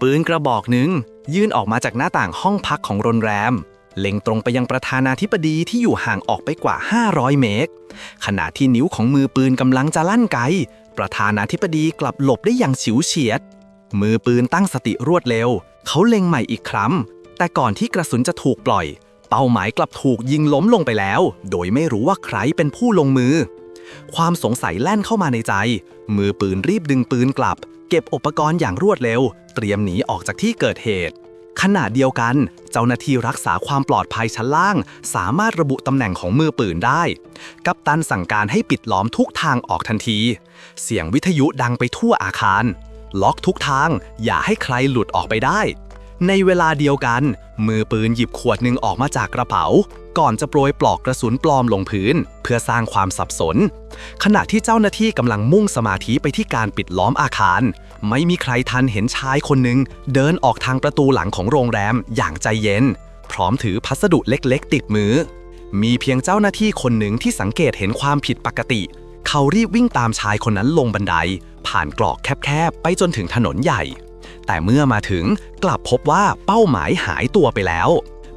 ปืนกระบอกหนึ่งยื่นออกมาจากหน้าต่างห้องพักของโรงแรม เล็งตรงไปยังประธานาธิบดีที่อยู่ห่างออกไปกว่า 500 เมตร ขณะที่นิ้วของมือปืนกำลังจะลั่นไก ประธานาธิบดีกลับหลบได้อย่างฉิวเฉียด มือปืนตั้งสติรวดเร็ว เขาเล็งใหม่อีกครั้ง แต่ก่อนที่กระสุนจะถูกปล่อย เป้าหมายกลับถูกยิงล้มลงไปแล้ว โดยไม่รู้ว่าใครเป็นผู้ลงมือ ความสงสัยแล่นเข้ามาในใจ มือปืนรีบดึงปืนกลับ เก็บอุปกรณ์อย่างรวดเร็ว เตรียมหนีออกจากที่เกิดเหตุ ขณะเดียวกัน เจ้าหน้าที่รักษาความปลอดภัยชั้นล่าง สามารถระบุตำแหน่งของมือปืนได้ กัปตันสั่งการให้ปิดล้อมทุกทางออกทันที เสียงวิทยุดังไปทั่วอาคาร ล็อกทุกทาง อย่าให้ใครหลุดออกไปได้ ในเวลาเดียวกัน มือปืนหยิบขวดหนึ่งออกมาจากกระเป๋า ก่อนจะโปรยปลอกกระสุนปลอมลงพื้น เพื่อสร้างความสับสน ขณะที่เจ้าหน้าที่กำลังมุ่งสมาธิไปที่การปิดล้อมอาคาร ไม่มีใครทันเห็นชายคนหนึ่งเดินออกทางประตูหลังของโรงแรมอย่างใจเย็น พร้อมถือพัสดุเล็กๆ ติดมือ มีเพียงเจ้าหน้าที่คนหนึ่งที่สังเกตเห็นความผิดปกติ เขารีบวิ่งตามชายคนนั้นลงบันได ผ่านกรอกแคบๆไปจนถึงถนนใหญ่ แต่เมื่อมาถึงกลับพบว่าเป้าหมายหายตัวไปแล้ว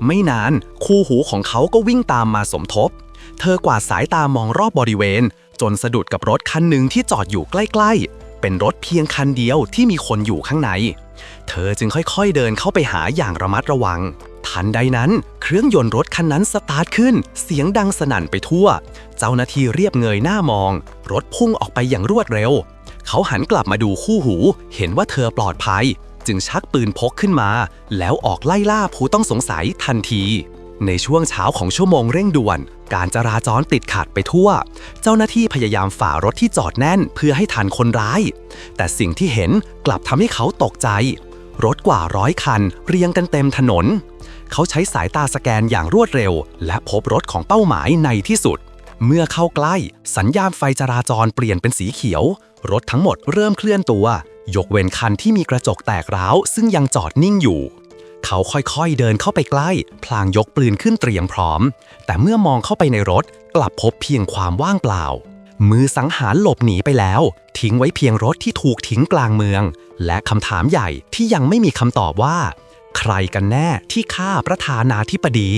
ไม่นานคู่หูของเขาก็วิ่งตามมาสมทบ เธอกวาดสายตามองรอบบริเวณ จนสะดุดกับรถคันหนึ่งที่จอดอยู่ใกล้ ๆ เป็นรถเพียงคันเดียวที่มีคนอยู่ข้างใน เธอจึงค่อยๆเดินเข้าไปหาอย่างระมัดระวังทันใดนั้น เครื่องยนต์รถคันนั้นสตาร์ทขึ้น เสียงดังสนั่นไปทั่ว เจ้าหน้าที่เรียบเงยหน้ามอง รถพุ่งออกไปอย่างรวดเร็ว เขาหันกลับมาดูคู่หู เห็นว่าเธอปลอดภัย จึงชักปืนพกขึ้นมา แล้วออกไล่ล่าผู้ต้องสงสัยทันที ในช่วงเช้าของชั่วโมงเร่งด่วน การจราจรติดขัดไปทั่ว เจ้าหน้าที่พยายามฝ่ารถที่จอดแน่นเพื่อให้ทันคนร้าย แต่สิ่งที่เห็นกลับทำให้เขาตกใจ รถกว่าร้อยคัน เรียงกันเต็มถนน เขาใช้สายตาสแกนอย่างรวดเร็ว และพบรถของเป้าหมายในที่สุด เมื่อเข้าใกล้ สัญญาณไฟจราจรเปลี่ยนเป็นสีเขียว รถทั้งหมดเริ่มเคลื่อนตัว ยกเว้นคันที่มีกระจกแตกร้าว ซึ่งยังจอดนิ่งอยู่ เขาค่อยๆเดินเข้าไปใกล้ พลางยกปืนขึ้นเตรียมพร้อม แต่เมื่อมองเข้าไปในรถ กลับพบเพียงความว่างเปล่า มือสังหารหลบหนีไปแล้ว ทิ้งไว้เพียงรถที่ถูกทิ้งกลางเมือง และคำถามใหญ่ที่ยังไม่มีคำตอบว่า ใครกันแน่ที่ฆ่าประธานาธิบดี